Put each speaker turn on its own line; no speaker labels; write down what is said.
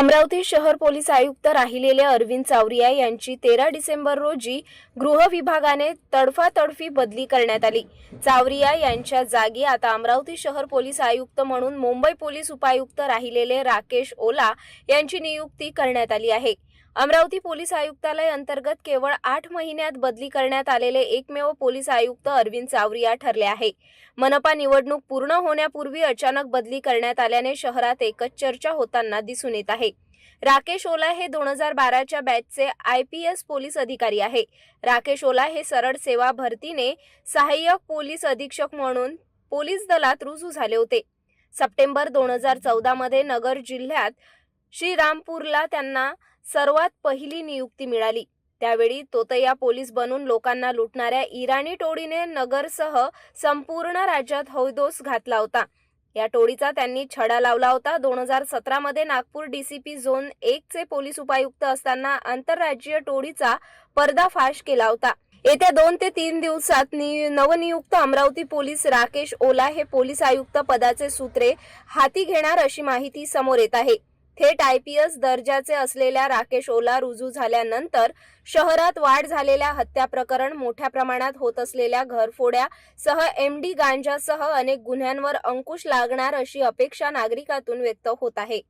अमरावती शहर पोलीस आयुक्त राहिलेले अरविंद चावरिया यांची तेरा डिसेंबर रोजी गृह विभागाने तडफातडफी बदली करण्यात आली. चावरिया यांच्या जागी आता अमरावती शहर पोलीस आयुक्त म्हणून मुंबई पोलीस उपायुक्त राहिलेले राकेश ओला यांची नियुक्ती करण्यात आली आहे. अमरावती पोलीस आयुक्तालय अंतर्गत केवळ आठ महिन्यात बदली करण्यात आलेले एकमेव पोलीस आयुक्त अरविंद चावरिया ठरले आहे. मनपा निवडणूक पूर्ण होण्यापूर्वी अचानक बदली करण्यात आल्याने शहरात एकच चर्चा होताना दिसून येत आहे. राकेश ओला हे दोन हजार बाराच्या बॅचचे आय पी एस पोलीस अधिकारी आहे. राकेश ओला हे सरळ सेवा भरतीने सहाय्यक पोलीस अधीक्षक म्हणून पोलीस दलात रुजू झाले होते. सप्टेंबर दोन हजार चौदामध्ये नगर जिल्ह्यात श्रीरामपूरला त्यांना सर्वात पहिली नियुक्ती मिळाली. त्यावेळी तोतया पोलीस बनून लोकांना लुटणाऱ्या इराणी टोळीने नगरसह संपूर्ण राज्यात हौदोस घातला होता. या टोळीचा त्यांनी छडा लावला होता. दोन हजार सतरामध्ये नागपूर डीसीपी झोन एक चे पोलीस उपायुक्त असताना आंतरराज्यीय टोळीचा पर्दाफाश केला होता. येत्या दोन ते तीन दिवसात नि- नवनियुक्त अमरावती पोलीस राकेश ओला हे पोलीस आयुक्त पदाचे सूत्रे हाती घेणार अशी माहिती समोर येत आहे. थेट आय पी एस दर्जाचे असलेल्या राकेश ओला रुजू झाल्यानंतर शहरात वाढ झालेल्या हत्या प्रकरण मोठ्या प्रमाणात होत असलेल्या घरफोड्या सह एमडी गांजासह अनेक गुन्ह्यांवर अंकुश लागणार अशी अपेक्षा नागरिकातून व्यक्त होत आहे.